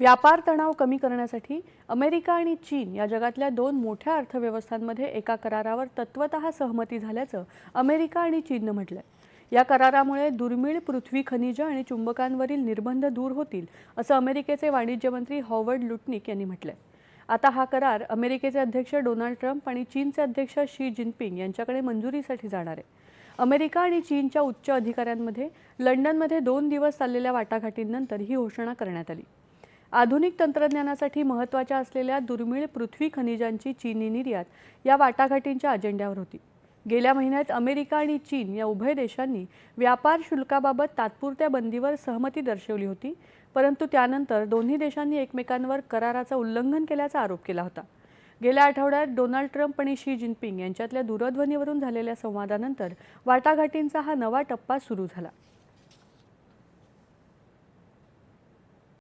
व्यापार तणाव कमी करण्यासाठी अमेरिका आणि चीन या जगातल्या दोन मोठ्या अर्थव्यवस्थांमध्ये एका करारावर तत्वत सहमती झाल्याचं अमेरिका आणि चीननं म्हटलंय. या करारामुळे दुर्मिळ पृथ्वी खनिज आणि चुंबकांवरील निर्बंध दूर होतील असं अमेरिकेचे वाणिज्य मंत्री हॉवर्ड लुटनिक यांनी म्हटलंय. आता हा करार अमेरिकेचे अध्यक्ष डोनाल्ड ट्रम्प आणि चीनचे अध्यक्ष शी जिनपिंग यांच्याकडे मंजुरीसाठी जाणार आहे. अमेरिका आणि चीनच्या उच्च अधिकाऱ्यांमध्ये लंडनमध्ये दोन दिवस चाललेल्या वाटाघाटींनंतर ही घोषणा करण्यात आली. आधुनिक तंत्रज्ञानासाठी महत्त्वाच्या असलेल्या दुर्मिळ पृथ्वी खनिजांची चीनी निर्यात या वाटाघाटींच्या अजेंड्यावर होती. गेल्या महिन्यात अमेरिका आणि चीन या उभय देशांनी व्यापार शुल्काबाबत तात्पुरत्या बंदीवर सहमती दर्शवली होती परंतु त्यानंतर दोन्ही देशांनी एकमेकांवर कराराचं उल्लंघन केल्याचा आरोप केला होता. गेल्या आठवड्यात डोनाल्ड ट्रम्प आणि शी जिनपिंग यांच्यातल्या दूरध्वनीवरून झालेल्या संवादानंतर वाटाघाटींचा हा नवा टप्पा सुरू झाला.